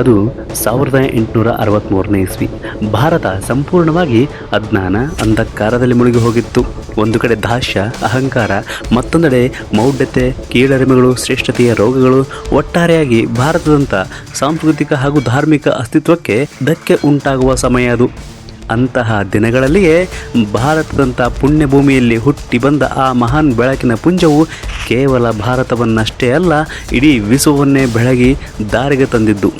ಅದು ಸಾವಿರದ ಎಂಟುನೂರ ಅರವತ್ತ್ಮೂರನೇ ಇಸ್ವಿ. ಭಾರತ ಸಂಪೂರ್ಣವಾಗಿ ಅಜ್ಞಾನ, ಅಂಧಕಾರದಲ್ಲಿ ಮುಳುಗಿ ಹೋಗಿತ್ತು. ಒಂದು ಕಡೆ ದಾಸ್ಯ, ಅಹಂಕಾರ, ಮತ್ತೊಂದೆಡೆ ಮೌಢ್ಯತೆ, ಕೀಳರಿಮೆಗಳು, ಶ್ರೇಷ್ಠತೆಯ ರೋಗಗಳು ಒಟ್ಟಾರೆಯಾಗಿ ಭಾರತದಂಥ ಸಾಂಸ್ಕೃತಿಕ ಹಾಗೂ ಧಾರ್ಮಿಕ ಅಸ್ತಿತ್ವಕ್ಕೆ ಧಕ್ಕೆ ಉಂಟಾಗುವ ಸಮಯ ಅದು. ಅಂತಹ ದಿನಗಳಲ್ಲಿಯೇ ಭಾರತದಂಥ ಪುಣ್ಯಭೂಮಿಯಲ್ಲಿ ಹುಟ್ಟಿ ಬಂದ ಆ ಮಹಾನ್ ಬೆಳಕಿನ ಪುಂಜವು ಕೇವಲ ಭಾರತವನ್ನಷ್ಟೇ ಅಲ್ಲ, ಇಡೀ ವಿಶ್ವವನ್ನೇ ಬೆಳಗಿ ದಾರಿಗೆ ತಂದಿದ್ದು.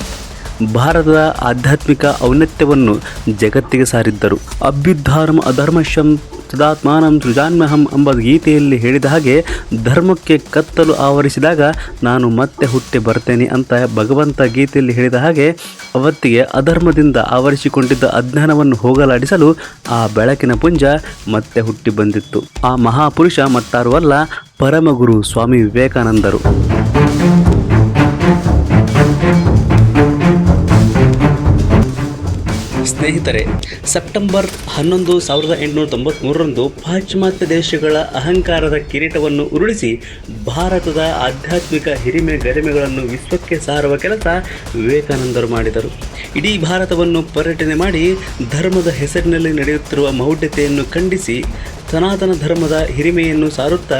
ಭಾರತದ ಆಧ್ಯಾತ್ಮಿಕ ಔನ್ನತ್ಯವನ್ನು ಜಗತ್ತಿಗೆ ಸಾರಿದ್ದರು. ಅಭ್ಯುದ್ಧಾರ್ಮ ಅಧರ್ಮಶಂ ಸದಾತ್ಮಾನಂ ಸೃಜಾನ್ಮಹಂ ಎಂಬ ಗೀತೆಯಲ್ಲಿ ಹೇಳಿದ ಹಾಗೆ, ಧರ್ಮಕ್ಕೆ ಕತ್ತಲು ಆವರಿಸಿದಾಗ ನಾನು ಮತ್ತೆ ಹುಟ್ಟಿ ಬರ್ತೇನೆ ಅಂತ ಭಗವಂತ ಗೀತೆಯಲ್ಲಿ ಹೇಳಿದ ಹಾಗೆ, ಅವತ್ತಿಗೆ ಅಧರ್ಮದಿಂದ ಆವರಿಸಿಕೊಂಡಿದ್ದ ಅಜ್ಞಾನವನ್ನು ಹೋಗಲಾಡಿಸಲು ಆ ಬೆಳಕಿನ ಪುಂಜ ಮತ್ತೆ ಹುಟ್ಟಿ ಬಂದಿತ್ತು. ಆ ಮಹಾಪುರುಷ ಮತ್ತಾರು ಅಲ್ಲ, ಪರಮಗುರು ಸ್ವಾಮಿ ವಿವೇಕಾನಂದರು. ಸ್ನೇಹಿತರೆ, ಸೆಪ್ಟೆಂಬರ್ ಹನ್ನೊಂದು ಸಾವಿರದ ಎಂಟುನೂರ ತೊಂಬತ್ತ್ಮೂರರಂದು ಪಾಶ್ಚಿಮಾತ್ಯ ದೇಶಗಳ ಅಹಂಕಾರದ ಕಿರೀಟವನ್ನು ಉರುಳಿಸಿ ಭಾರತದ ಆಧ್ಯಾತ್ಮಿಕ ಹಿರಿಮೆ ಗರಿಮೆಗಳನ್ನು ವಿಶ್ವಕ್ಕೆ ಸಾರುವ ಕೆಲಸ ವಿವೇಕಾನಂದರು ಮಾಡಿದರು. ಇಡೀ ಭಾರತವನ್ನು ಪರ್ಯಟನೆ ಮಾಡಿ ಧರ್ಮದ ಹೆಸರಿನಲ್ಲಿ ನಡೆಯುತ್ತಿರುವ ಮೌಢ್ಯತೆಯನ್ನು ಖಂಡಿಸಿ ಸನಾತನ ಧರ್ಮದ ಹಿರಿಮೆಯನ್ನು ಸಾರುತ್ತಾ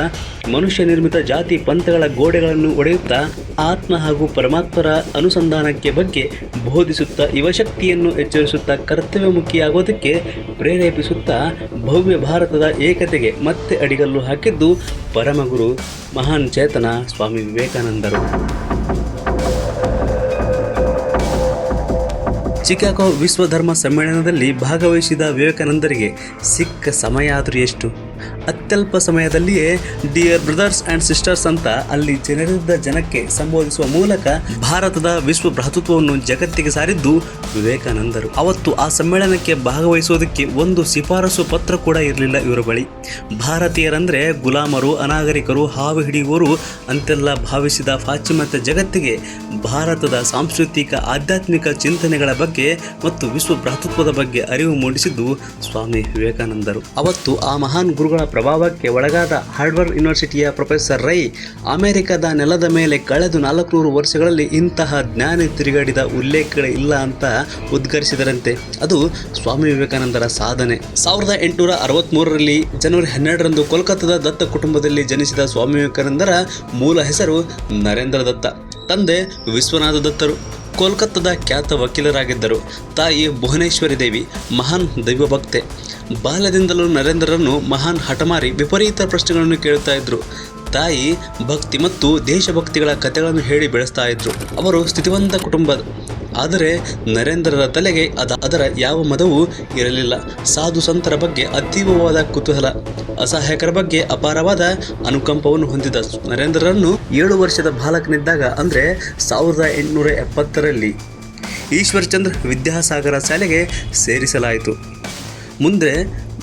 ಮನುಷ್ಯ ನಿರ್ಮಿತ ಜಾತಿ ಪಂಥಗಳ ಗೋಡೆಗಳನ್ನು ಒಡೆಯುತ್ತಾ ಆತ್ಮ ಹಾಗೂ ಪರಮಾತ್ಮರ ಅನುಸಂಧಾನಕ್ಕೆ ಬಗ್ಗೆ ಬೋಧಿಸುತ್ತಾ ಯುವಶಕ್ತಿಯನ್ನು ಎಚ್ಚರಿಸುತ್ತಾ ಕರ್ತವ್ಯಮುಖಿಯಾಗೋದಕ್ಕೆ ಪ್ರೇರೇಪಿಸುತ್ತಾ ಭವ್ಯ ಭಾರತದ ಏಕತೆಗೆ ಮತ್ತೆ ಅಡಿಗಲ್ಲು ಹಾಕಿದ್ದು ಪರಮಗುರು ಮಹಾನ್ ಚೇತನ ಸ್ವಾಮಿ ವಿವೇಕಾನಂದರು. ಚಿಕಾಗೋ ವಿಶ್ವಧರ್ಮ ಸಮ್ಮೇಳನದಲ್ಲಿ ಭಾಗವಹಿಸಿದ ವಿವೇಕಾನಂದರಿಗೆ ಸಿಕ್ಕ ಸಮಯ ಆದರೂ ಎಷ್ಟು? ಅತ್ಯಲ್ಪ ಸಮಯದಲ್ಲಿಯೇ ಡಿಯರ್ ಬ್ರದರ್ಸ್ ಅಂಡ್ ಸಿಸ್ಟರ್ಸ್ ಅಂತ ಅಲ್ಲಿ ಜನರಿದ್ದ ಜನಕ್ಕೆ ಸಂಬೋಧಿಸುವ ಮೂಲಕ ಭಾರತದ ವಿಶ್ವ ಭ್ರಾತೃತ್ವವನ್ನು ಜಗತ್ತಿಗೆ ಸಾರಿದ್ದು ವಿವೇಕಾನಂದರು. ಅವತ್ತು ಆ ಸಮ್ಮೇಳನಕ್ಕೆ ಭಾಗವಹಿಸುವುದಕ್ಕೆ ಒಂದು ಶಿಫಾರಸು ಪತ್ರ ಕೂಡ ಇರಲಿಲ್ಲ ಇವರ ಬಳಿ. ಭಾರತೀಯರಂದ್ರೆ ಗುಲಾಮರು, ಅನಾಗರಿಕರು, ಹಾವು ಹಿಡಿಯುವರು ಅಂತೆಲ್ಲ ಭಾವಿಸಿದ ಪಾಶ್ಚಿಮಾತ್ಯ ಜಗತ್ತಿಗೆ ಭಾರತದ ಸಾಂಸ್ಕೃತಿಕ, ಆಧ್ಯಾತ್ಮಿಕ ಚಿಂತನೆಗಳ ಬಗ್ಗೆ ಮತ್ತು ವಿಶ್ವ ಭ್ರಾತೃತ್ವದ ಬಗ್ಗೆ ಅರಿವು ಮೂಡಿಸಿದ್ದು ಸ್ವಾಮಿ ವಿವೇಕಾನಂದರು. ಅವತ್ತು ಆ ಮಹಾನ್ ಗುರುಗಳ ಪ್ರಭಾವಕ್ಕೆ ಒಳಗಾದ ಹಾರ್ಡ್ವರ್ಡ್ ಯೂನಿವರ್ಸಿಟಿಯ ಪ್ರೊಫೆಸರ್ ರೈ ಅಮೆರಿಕದ ನೆಲದ ಮೇಲೆ ಕಳೆದ ನಾಲ್ಕುನೂರು ವರ್ಷಗಳಲ್ಲಿ ಇಂತಹ ಜ್ಞಾನ ತಿರುಗಾಡಿದ ಉಲ್ಲೇಖಗಳು ಇಲ್ಲ ಅಂತ ಉದ್ಘರಿಸಿದರಂತೆ ಅದು ಸ್ವಾಮಿ ವಿವೇಕಾನಂದರ ಸಾಧನೆ. ಸಾವಿರದ ಎಂಟುನೂರ ಅರವತ್ತ್ಮೂರರಲ್ಲಿ ಜನವರಿ ಹನ್ನೆರಡರಂದು ಕೋಲ್ಕತ್ತಾದ ದತ್ತ ಕುಟುಂಬದಲ್ಲಿ ಜನಿಸಿದ ಸ್ವಾಮಿ ವಿವೇಕಾನಂದರ ಮೂಲ ಹೆಸರು ನರೇಂದ್ರ ದತ್ತ. ತಂದೆ ವಿಶ್ವನಾಥ ದತ್ತರು. ಕೋಲ್ಕತ್ತಾದ ಖ್ಯಾತ ವಕೀಲರಾಗಿದ್ದರು. ತಾಯಿ ಭುವನೇಶ್ವರಿ ದೇವಿ, ಮಹಾನ್ ದೈವಭಕ್ತೆ. ಬಾಲ್ಯದಿಂದಲೂ ನರೇಂದ್ರರನ್ನು ಮಹಾನ್ ಹಠಮಾರಿ ವಿಪರೀತ ಪ್ರಶ್ನೆಗಳನ್ನು ಕೇಳುತ್ತಾ ಇದ್ರು. ತಾಯಿ ಭಕ್ತಿ ಮತ್ತು ದೇಶಭಕ್ತಿಗಳ ಕಥೆಗಳನ್ನು ಹೇಳಿ ಬೆಳೆಸ್ತಾ ಇದ್ರು. ಅವರು ಸ್ಥಿತಿವಂತ ಕುಟುಂಬ ಆದರೆ ನರೇಂದ್ರರ ತಲೆಗೆ ಅದ ಅದರ ಯಾವ ಮದವೂ ಇರಲಿಲ್ಲ. ಸಾಧು ಸಂತರ ಬಗ್ಗೆ ಅತೀವವಾದ ಕುತೂಹಲ, ಅಸಹಾಯಕರ ಬಗ್ಗೆ ಅಪಾರವಾದ ಅನುಕಂಪವನ್ನು ಹೊಂದಿದ ನರೇಂದ್ರರನ್ನು ಏಳು ವರ್ಷದ ಬಾಲಕನಿದ್ದಾಗ ಅಂದರೆ ಸಾವಿರದ ಎಂಟುನೂರ ಎಪ್ಪತ್ತರಲ್ಲಿ ಈಶ್ವರ್ಚಂದ್ರ ವಿದ್ಯಾಸಾಗರ ಶಾಲೆಗೆ ಸೇರಿಸಲಾಯಿತು. ಮುಂದೆ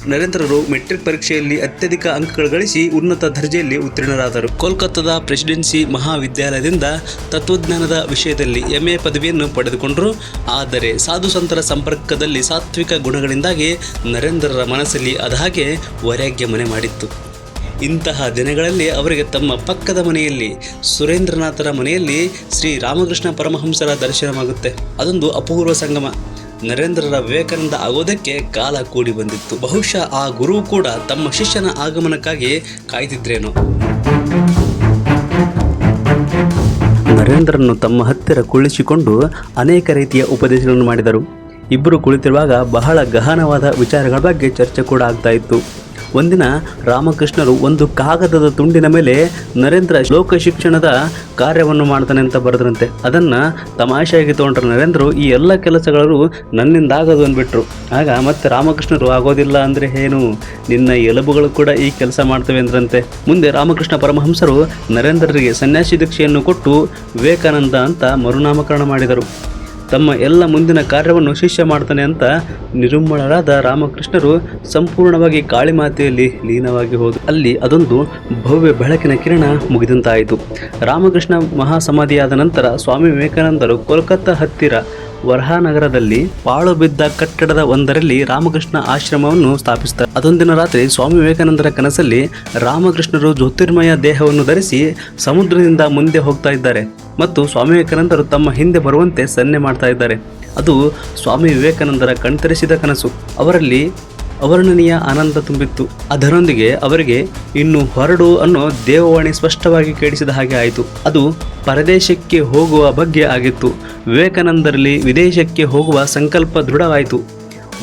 ನರೇಂದ್ರರು ಮೆಟ್ರಿಕ್ ಪರೀಕ್ಷೆಯಲ್ಲಿ ಅತ್ಯಧಿಕ ಅಂಕಗಳು ಗಳಿಸಿ ಉನ್ನತ ದರ್ಜೆಯಲ್ಲಿ ಉತ್ತೀರ್ಣರಾದರು. ಕೋಲ್ಕತ್ತಾದ ಪ್ರೆಸಿಡೆನ್ಸಿ ಮಹಾವಿದ್ಯಾಲಯದಿಂದ ತತ್ವಜ್ಞಾನದ ವಿಷಯದಲ್ಲಿ ಎಂಎ ಪದವಿಯನ್ನು ಪಡೆದುಕೊಂಡರು. ಆದರೆ ಸಾಧು ಸಂತರ ಸಂಪರ್ಕದಲ್ಲಿ ಸಾತ್ವಿಕ ಗುಣಗಳಿಂದಾಗಿ ನರೇಂದ್ರರ ಮನಸ್ಸಲ್ಲಿ ಅದಾಗೆ ವೈರಾಗ್ಯ ಮನೆ ಮಾಡಿತ್ತು. ಇಂತಹ ದಿನಗಳಲ್ಲಿ ಅವರಿಗೆ ತಮ್ಮ ಪಕ್ಕದ ಮನೆಯಲ್ಲಿ, ಸುರೇಂದ್ರನಾಥರ ಮನೆಯಲ್ಲಿ ಶ್ರೀ ರಾಮಕೃಷ್ಣ ಪರಮಹಂಸರ ದರ್ಶನವಾಗುತ್ತೆ. ಅದೊಂದು ಅಪೂರ್ವ ಸಂಗಮ. ನರೇಂದ್ರರ ವಿವೇಕಾನಂದ ಆಗೋದಕ್ಕೆ ಕಾಲ ಕೂಡಿ ಬಂದಿತ್ತು. ಬಹುಶಃ ಆ ಗುರು ಕೂಡ ತಮ್ಮ ಶಿಷ್ಯನ ಆಗಮನಕ್ಕಾಗಿ ಕಾಯ್ದಿದ್ರೇನೋ ನರೇಂದ್ರನ್ನು ತಮ್ಮ ಹತ್ತಿರ ಕುಳಿಸಿಕೊಂಡು ಅನೇಕ ರೀತಿಯ ಉಪದೇಶಗಳನ್ನು ಮಾಡಿದರು. ಇಬ್ಬರು ಕುಳಿತಿರುವಾಗ ಬಹಳ ಗಹನವಾದ ವಿಚಾರಗಳ ಬಗ್ಗೆ ಚರ್ಚೆ ಕೂಡ ಆಗ್ತಾ ಇತ್ತು. ಒಂದಿನ ರಾಮಕೃಷ್ಣರು ಒಂದು ಕಾಗದದ ತುಂಡಿನ ಮೇಲೆ ನರೇಂದ್ರ ಲೋಕ ಶಿಕ್ಷಣದ ಕಾರ್ಯವನ್ನು ಮಾಡ್ತಾನೆ ಅಂತ ಬರೆದ್ರಂತೆ. ಅದನ್ನು ತಮಾಷೆಯಾಗಿ ತಗೊಂಡ್ರ ನರೇಂದ್ರ ಈ ಎಲ್ಲ ಕೆಲಸಗಳು ನನ್ನಿಂದ ಆಗೋದು ಅಂದ್ಬಿಟ್ರು. ಆಗ ಮತ್ತೆ ರಾಮಕೃಷ್ಣರು ಆಗೋದಿಲ್ಲ ಅಂದರೆ ಏನು? ನಿನ್ನ ಎಲುಬುಗಳು ಕೂಡ ಈ ಕೆಲಸ ಮಾಡ್ತವೆ ಅಂದ್ರಂತೆ. ಮುಂದೆ ರಾಮಕೃಷ್ಣ ಪರಮಹಂಸರು ನರೇಂದ್ರರಿಗೆ ಸನ್ಯಾಸಿ ದೀಕ್ಷೆಯನ್ನು ಕೊಟ್ಟು ವಿವೇಕಾನಂದ ಅಂತ ಮರುನಾಮಕರಣ ಮಾಡಿದರು. ತಮ್ಮ ಎಲ್ಲ ಮುಂದಿನ ಕಾರ್ಯವನ್ನು ಶಿಷ್ಯ ಮಾಡ್ತಾನೆ ಅಂತ ನಿರುಮ್ಮಳರಾದ ರಾಮಕೃಷ್ಣರು ಸಂಪೂರ್ಣವಾಗಿ ಕಾಳಿಮಾತೆಯಲ್ಲಿ ಲೀನವಾಗಿ ಹೋದರು ಅಲ್ಲಿ ಅದೊಂದು ಭವ್ಯ ಬೆಳಕಿನ ಕಿರಣ ಮುಗಿದಂತಾಯಿತು. ರಾಮಕೃಷ್ಣ ಮಹಾಸಮಾಧಿಯಾದ ನಂತರ ಸ್ವಾಮಿ ವಿವೇಕಾನಂದರು ಕೋಲ್ಕತ್ತಾ ಹತ್ತಿರ ವರಹಾನಗರದಲ್ಲಿ ಪಾಳು ಬಿದ್ದ ಕಟ್ಟಡದ ಒಂದರಲ್ಲಿ ರಾಮಕೃಷ್ಣ ಆಶ್ರಮವನ್ನು ಸ್ಥಾಪಿಸುತ್ತಾರೆ ಅದೊಂದಿನ ರಾತ್ರಿ ಸ್ವಾಮಿ ವಿವೇಕಾನಂದರ ಕನಸಲ್ಲಿ ರಾಮಕೃಷ್ಣರು ಜ್ಯೋತಿರ್ಮಯ ದೇಹವನ್ನು ಧರಿಸಿ ಸಮುದ್ರದಿಂದ ಮುಂದೆ ಹೋಗ್ತಾ ಇದ್ದಾರೆ. ಮತ್ತು ಸ್ವಾಮಿ ವಿವೇಕಾನಂದರು ತಮ್ಮ ಹಿಂದೆ ಬರುವಂತೆ ಸನ್ನೆ ಮಾಡ್ತಾ ಇದ್ದಾರೆ. ಅದು ಸ್ವಾಮಿ ವಿವೇಕಾನಂದರ ಕಣ್ತರಿಸಿದ ಕನಸು. ಅವರಲ್ಲಿ ಅವರ್ಣನೀಯ ಆನಂದ ತುಂಬಿತ್ತು. ಅದರೊಂದಿಗೆ ಅವರಿಗೆ ಇನ್ನು ಹೊರಡು ಅನ್ನೋ ದೇವವಾಣಿ ಸ್ಪಷ್ಟವಾಗಿ ಕೇಳಿಸಿದ ಹಾಗೆ ಆಯಿತು. ಅದು ಪರದೇಶಕ್ಕೆ ಹೋಗುವ ಬಗ್ಗೆ ಆಗಿತ್ತು. ವಿವೇಕಾನಂದರಲ್ಲಿ ವಿದೇಶಕ್ಕೆ ಹೋಗುವ ಸಂಕಲ್ಪ ದೃಢವಾಯಿತು.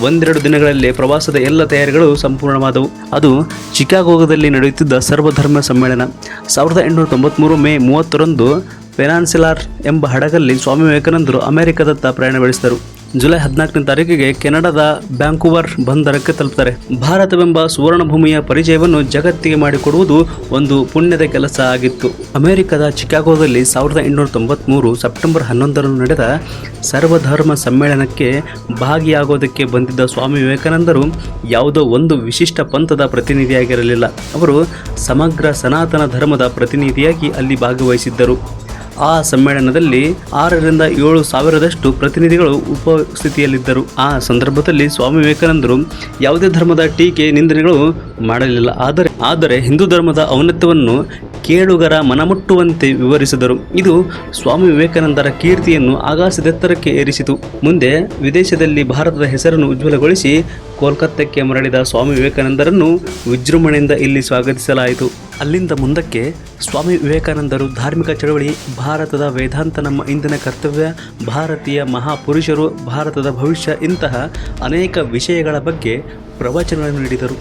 ಒಂದೆರಡು ದಿನಗಳಲ್ಲಿ ಪ್ರವಾಸದ ಎಲ್ಲ ತಯಾರಿಗಳು ಸಂಪೂರ್ಣವಾದವು. ಅದು ಚಿಕಾಗೋದಲ್ಲಿ ನಡೆಯುತ್ತಿದ್ದ ಸರ್ವಧರ್ಮ ಸಮ್ಮೇಳನ. ಸಾವಿರದ ಎಂಟುನೂರ ತೊಂಬತ್ತ್ಮೂರು ಮೇ ಮೂವತ್ತರಂದು ಪೆನಾನ್ಸಿಲಾರ್ ಎಂಬ ಹಡಗಲ್ಲಿ ಸ್ವಾಮಿ ವಿವೇಕಾನಂದರು ಅಮೆರಿಕದತ್ತ ಪ್ರಯಾಣ ಬೆಳೆಸಿದರು. ಜುಲೈ ಹದಿನಾಲ್ಕನೇ ತಾರೀಕಿಗೆ ಕೆನಡಾದ ಬ್ಯಾಂಕುವರ್ ಬಂದರಕ್ಕೆ ತಲುಪ್ತಾರೆ. ಭಾರತವೆಂಬ ಸುವರ್ಣ ಭೂಮಿಯ ಪರಿಚಯವನ್ನು ಜಗತ್ತಿಗೆ ಮಾಡಿಕೊಡುವುದು ಒಂದು ಪುಣ್ಯದ ಕೆಲಸ ಆಗಿತ್ತು. ಅಮೆರಿಕದ ಚಿಕಾಗೋದಲ್ಲಿ ಸಾವಿರದ ಎಂಟುನೂರ ತೊಂಬತ್ತ್ಮೂರು ಸೆಪ್ಟೆಂಬರ್ ಹನ್ನೊಂದರಂದು ನಡೆದ ಸರ್ವಧರ್ಮ ಸಮ್ಮೇಳನಕ್ಕೆ ಭಾಗಿಯಾಗೋದಕ್ಕೆ ಬಂದಿದ್ದ ಸ್ವಾಮಿ ವಿವೇಕಾನಂದರು ಯಾವುದೋ ಒಂದು ವಿಶಿಷ್ಟ ಪಂಥದ ಪ್ರತಿನಿಧಿಯಾಗಿರಲಿಲ್ಲ. ಅವರು ಸಮಗ್ರ ಸನಾತನ ಧರ್ಮದ ಪ್ರತಿನಿಧಿಯಾಗಿ ಅಲ್ಲಿ ಭಾಗವಹಿಸಿದ್ದರು. ಆ ಸಮ್ಮೇಳನದಲ್ಲಿ ಆರರಿಂದ ಏಳು ಸಾವಿರದಷ್ಟು ಪ್ರತಿನಿಧಿಗಳು ಉಪಸ್ಥಿತಿಯಲ್ಲಿದ್ದರು. ಆ ಸಂದರ್ಭದಲ್ಲಿ ಸ್ವಾಮಿ ವಿವೇಕಾನಂದರು, ಯಾವುದೇ ಧರ್ಮದ ಟೀಕೆ, ನಿಂದನೆಗಳು ಮಾಡಲಿಲ್ಲ. ಆದರೆ ಆದರೆ ಹಿಂದೂ ಧರ್ಮದ ಔನ್ನತ್ಯವನ್ನು ಕೇಳುಗರ ಮನಮುಟ್ಟುವಂತೆ ವಿವರಿಸಿದರು. ಇದು ಸ್ವಾಮಿ ವಿವೇಕಾನಂದರ ಕೀರ್ತಿಯನ್ನು ಆಕಾಶದೆತ್ತರಕ್ಕೆ ಏರಿಸಿತು. ಮುಂದೆ ವಿದೇಶದಲ್ಲಿ ಭಾರತದ ಹೆಸರನ್ನು ಉಜ್ವಲಗೊಳಿಸಿ ಕೋಲ್ಕತ್ತಾಕ್ಕೆ ಮರಳಿದ ಸ್ವಾಮಿ ವಿವೇಕಾನಂದರನ್ನು ವಿಜೃಂಭಣೆಯಿಂದ ಇಲ್ಲಿ ಸ್ವಾಗತಿಸಲಾಯಿತು. ಅಲ್ಲಿಂದ ಮುಂದಕ್ಕೆ ಸ್ವಾಮಿ ವಿವೇಕಾನಂದರು ಧಾರ್ಮಿಕ ಚಳವಳಿ, ಭಾರತದ ವೇದಾಂತ ನಮ್ಮ ಇಂದಿನ ಕರ್ತವ್ಯ, ಭಾರತೀಯ ಮಹಾಪುರುಷರು, ಭಾರತದ ಭವಿಷ್ಯ ಇಂತಹ ಅನೇಕ ವಿಷಯಗಳ ಬಗ್ಗೆ ಪ್ರವಚನಗಳನ್ನು ನೀಡಿದರು.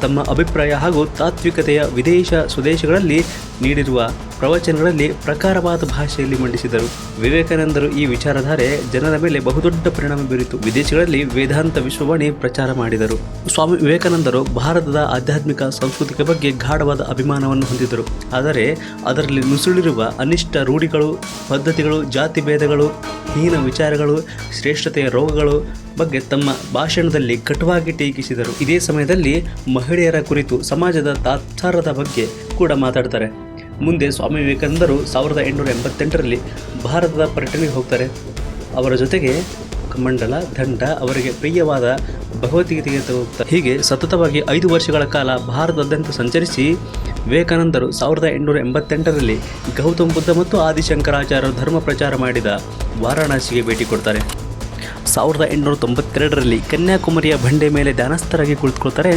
ತಮ್ಮ ಅಭಿಪ್ರಾಯ ಹಾಗೂ ತಾತ್ವಿಕತೆಯ ವಿದೇಶ ಸ್ವದೇಶಗಳಲ್ಲಿ ನೀಡಿರುವ ಪ್ರವಚನಗಳಲ್ಲಿ ಪ್ರಕಾರವಾದ ಭಾಷೆಯಲ್ಲಿ ಮಂಡಿಸಿದರು. ವಿವೇಕಾನಂದರು ಈ ವಿಚಾರಧಾರೆ ಜನರ ಮೇಲೆ ಬಹುದೊಡ್ಡ ಪರಿಣಾಮ ಬೀರಿತು. ವಿದೇಶಗಳಲ್ಲಿ ವೇದಾಂತ ವಿಶ್ವವಾಣಿ ಪ್ರಚಾರ ಮಾಡಿದರು. ಸ್ವಾಮಿ ವಿವೇಕಾನಂದರು ಭಾರತದ ಆಧ್ಯಾತ್ಮಿಕ ಸಂಸ್ಕೃತಿಕ ಬಗ್ಗೆ ಗಾಢವಾದ ಅಭಿಮಾನವನ್ನು ಹೊಂದಿದ್ದರು. ಆದರೆ ಅದರಲ್ಲಿ ನುಸುಳಿರುವ ಅನಿಷ್ಟ ರೂಢಿಗಳು, ಪದ್ಧತಿಗಳು, ಜಾತಿ ಭೇದಗಳು, ಹೀನ ವಿಚಾರಗಳು, ಶ್ರೇಷ್ಠತೆಯ ರೋಗಗಳು ಬಗ್ಗೆ ತಮ್ಮ ಭಾಷಣದಲ್ಲಿ ಕಟುವಾಗಿ ಟೀಕಿಸಿದರು. ಇದೇ ಸಮಯದಲ್ಲಿ ಮಹಿಳೆಯರ ಕುರಿತು ಸಮಾಜದ ತಾತ್ಸಾರದ ಬಗ್ಗೆ ಕೂಡ ಮಾತಾಡ್ತಾರೆ. ಮುಂದೆ ಸ್ವಾಮಿ ವಿವೇಕಾನಂದರು ಸಾವಿರದ ಎಂಟುನೂರ ಎಂಬತ್ತೆಂಟರಲ್ಲಿ ಭಾರತದ ಪರ್ಯಟನೆಗೆ ಹೋಗ್ತಾರೆ. ಅವರ ಜೊತೆಗೆ ಮಂಡಲ ದಂಡ, ಅವರಿಗೆ ಪ್ರಿಯವಾದ ಭಗವದ್ಗೀತೆಗೆ ತಗೋಗ್ತಾರೆ ಹೀಗೆ ಸತತವಾಗಿ ಐದು ವರ್ಷಗಳ ಕಾಲ ಭಾರತದಾದ್ಯಂತ ಸಂಚರಿಸಿ ವಿವೇಕಾನಂದರು ಸಾವಿರದ ಎಂಟುನೂರ ಎಂಬತ್ತೆಂಟರಲ್ಲಿ ಗೌತಮ ಬುದ್ಧ ಮತ್ತು ಆದಿಶಂಕರಾಚಾರ್ಯರು ಧರ್ಮ ಪ್ರಚಾರ ಮಾಡಿದ ವಾರಾಣಸಿಗೆ ಭೇಟಿ ಕೊಡ್ತಾರೆ. ಸಾವಿರದ ಎಂಟುನೂರ ತೊಂಬತ್ತೆರಡರಲ್ಲಿ ಕನ್ಯಾಕುಮಾರಿಯ ಬಂಡೆ ಮೇಲೆ ಧ್ಯಾನಸ್ಥರಾಗಿ ಕುಳಿತುಕೊಳ್ತಾರೆ.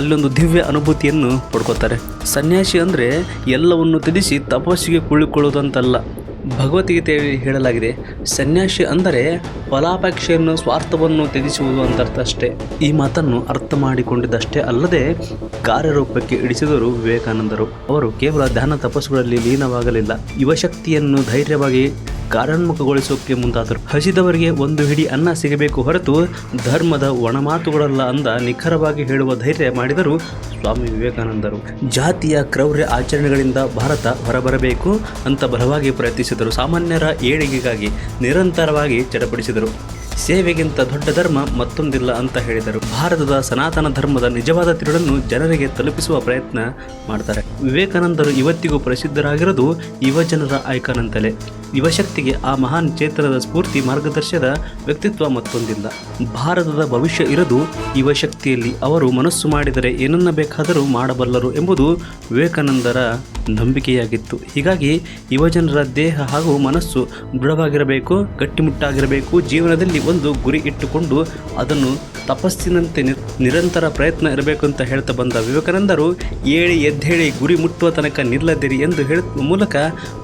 ಅಲ್ಲೊಂದು ದಿವ್ಯ ಅನುಭೂತಿಯನ್ನು ಪಡ್ಕೋತಾರೆ ಸನ್ಯಾಸಿ ಅಂದರೆ ಎಲ್ಲವನ್ನು ತ್ಯಜಿಸಿ ತಪಸ್ಸಿಗೆ ಕುಳಿಕೊಳ್ಳುವುದಂತಲ್ಲ ಭಗವದ್ಗೀತೆಯಲ್ಲಿ ಹೇಳಲಾಗಿದೆ, ಸನ್ಯಾಸಿ ಅಂದರೆ ಫಲಾಪೇಕ್ಷೆಯನ್ನು, ಸ್ವಾರ್ಥವನ್ನು ತ್ಯಜಿಸುವುದು ಅಂತರ್ಥ ಅಷ್ಟೇ. ಈ ಮಾತನ್ನು ಅರ್ಥ ಮಾಡಿಕೊಂಡಿದ್ದಷ್ಟೇ ಅಲ್ಲದೆ ಕಾರ್ಯರೂಪಕ್ಕೆ ಇಳಿಸಿದರು ವಿವೇಕಾನಂದರು. ಅವರು ಕೇವಲ ಧ್ಯಾನ ತಪಸ್ಸುಗಳಲ್ಲಿ ಲೀನವಾಗಲಿಲ್ಲ. ಯುವಶಕ್ತಿಯನ್ನು ಧೈರ್ಯವಾಗಿ ಕಾರ್ಯೋನ್ಮುಖಗೊಳಿಸೋಕೆ ಮುಂದಾದರು. ಹಸಿದವರಿಗೆ ಒಂದು ಹಿಡಿ ಅನ್ನ ಸಿಗಬೇಕು ಹೊರತು ಧರ್ಮದ ಒಣಮಾತುಗಳಲ್ಲ ಅಂದ ನಿಖರವಾಗಿ ಹೇಳುವ ಧೈರ್ಯ ಮಾಡಿದರು ಸ್ವಾಮಿ ವಿವೇಕಾನಂದರು. ಜಾತಿಯ ಕ್ರೌರ್ಯ ಆಚರಣೆಗಳಿಂದ ಭಾರತ ಹೊರಬರಬೇಕು ಅಂತ ಬಲವಾಗಿ ಪ್ರಯತ್ನಿಸಿದರು. ಸಾಮಾನ್ಯರ ಏಳಿಗೆಗಾಗಿ ನಿರಂತರವಾಗಿ ಚಡಪಡಿಸಿದರು. ಸೇವೆಗಿಂತ ದೊಡ್ಡ ಧರ್ಮ ಮತ್ತೊಂದಿಲ್ಲ ಅಂತ ಹೇಳಿದರು. ಭಾರತದ ಸನಾತನ ಧರ್ಮದ ನಿಜವಾದ ತಿರುಳನ್ನು ಜನರಿಗೆ ತಲುಪಿಸುವ ಪ್ರಯತ್ನ ಮಾಡ್ತಾರೆ. ವಿವೇಕಾನಂದರು ಇವತ್ತಿಗೂ ಪ್ರಸಿದ್ಧರಾಗಿರೋದು ಯುವಜನರ ಐಕಾನ್ ಅಂತಲೇ ಯುವಶಕ್ತಿಗೆ ಆ ಮಹಾನ್ ಚೇತನದ ಸ್ಫೂರ್ತಿ ಮಾರ್ಗದರ್ಶದ ವ್ಯಕ್ತಿತ್ವ ಮತ್ತೊಂದಿಲ್ಲ. ಭಾರತದ ಭವಿಷ್ಯ ಇರೋದು ಯುವಶಕ್ತಿಯಲ್ಲಿ ಅವರು ಮನಸ್ಸು ಮಾಡಿದರೆ ಏನನ್ನ ಬೇಕಾದರೂ ಮಾಡಬಲ್ಲರು ಎಂಬುದು ವಿವೇಕಾನಂದರ ನಂಬಿಕೆಯಾಗಿತ್ತು. ಹೀಗಾಗಿ ಯುವಜನರ ದೇಹ ಹಾಗೂ ಮನಸ್ಸು ದೃಢವಾಗಿರಬೇಕು, ಗಟ್ಟಿಮುಟ್ಟಾಗಿರಬೇಕು, ಜೀವನದಲ್ಲಿ ಒಂದು ಗುರಿ ಇಟ್ಟುಕೊಂಡು ಅದನ್ನು ತಪಸ್ಸಿನಂತೆ ನಿರ್- ನಿರಂತರ ಪ್ರಯತ್ನ ಇರಬೇಕು ಅಂತ ಹೇಳ್ತಾ ಬಂದ ವಿವೇಕಾನಂದರು, ಏಳಿ ಎದ್ದೇಳಿ ಗುರಿ ಮುಟ್ಟುವ ತನಕ ನಿಲ್ಲದಿರಿ ಎಂದು ಹೇಳ, ಮೂಲಕ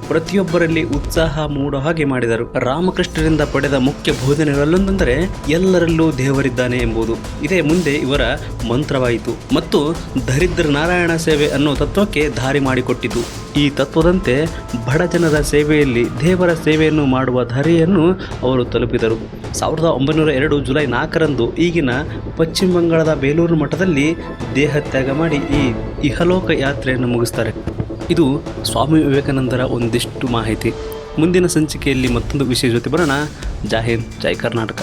ಪ್ರತಿಯೊಬ್ಬರಲ್ಲಿ ಉತ್ಸಾಹ ಮೂಡೋ ಹಾಗೆ ಮಾಡಿದರು. ರಾಮಕೃಷ್ಣರಿಂದ ಪಡೆದ ಮುಖ್ಯ ಬೋಧನೆಗಳಲ್ಲೊಂದೆಂದರೆ, ಎಲ್ಲರಲ್ಲೂ ದೇವರಿದ್ದಾನೆ ಎಂಬುದು. ಇದೇ ಮುಂದೆ ಇವರ ಮಂತ್ರವಾಯಿತು. ಮತ್ತು ದರಿದ್ರ ನಾರಾಯಣ ಸೇವೆ ಅನ್ನೋ ತತ್ವಕ್ಕೆ ದಾರಿ ಮಾಡಿಕೊಟ್ಟಿತು. ಈ ತತ್ವದಂತೆ ಬಡ ಜನರ ಸೇವೆಯಲ್ಲಿ ದೇವರ ಸೇವೆಯನ್ನು ಮಾಡುವ ಧರೆಯನ್ನು ಅವರು ತಲುಪಿದರು. ಸಾವಿರದ ಒಂಬೈನೂರ ಎರಡು ಜುಲೈ ನಾಲ್ಕರಂದು ಈಗಿನ ಪಶ್ಚಿಮ ಬಂಗಾಳದ ಬೇಲೂರು ಮಠದಲ್ಲಿ ದೇಹ ತ್ಯಾಗ ಮಾಡಿ ಈ ಇಹಲೋಕ ಯಾತ್ರೆಯನ್ನು ಮುಗಿಸ್ತಾರೆ. ಇದು ಸ್ವಾಮಿ ವಿವೇಕಾನಂದರ ಒಂದಿಷ್ಟು ಮಾಹಿತಿ. ಮುಂದಿನ ಸಂಚಿಕೆಯಲ್ಲಿ ಮತ್ತೊಂದು ವಿಷಯ ಜೊತೆ ಬರೋಣ. ಜೈ ಹಿಂದ್, ಜೈ ಕರ್ನಾಟಕ.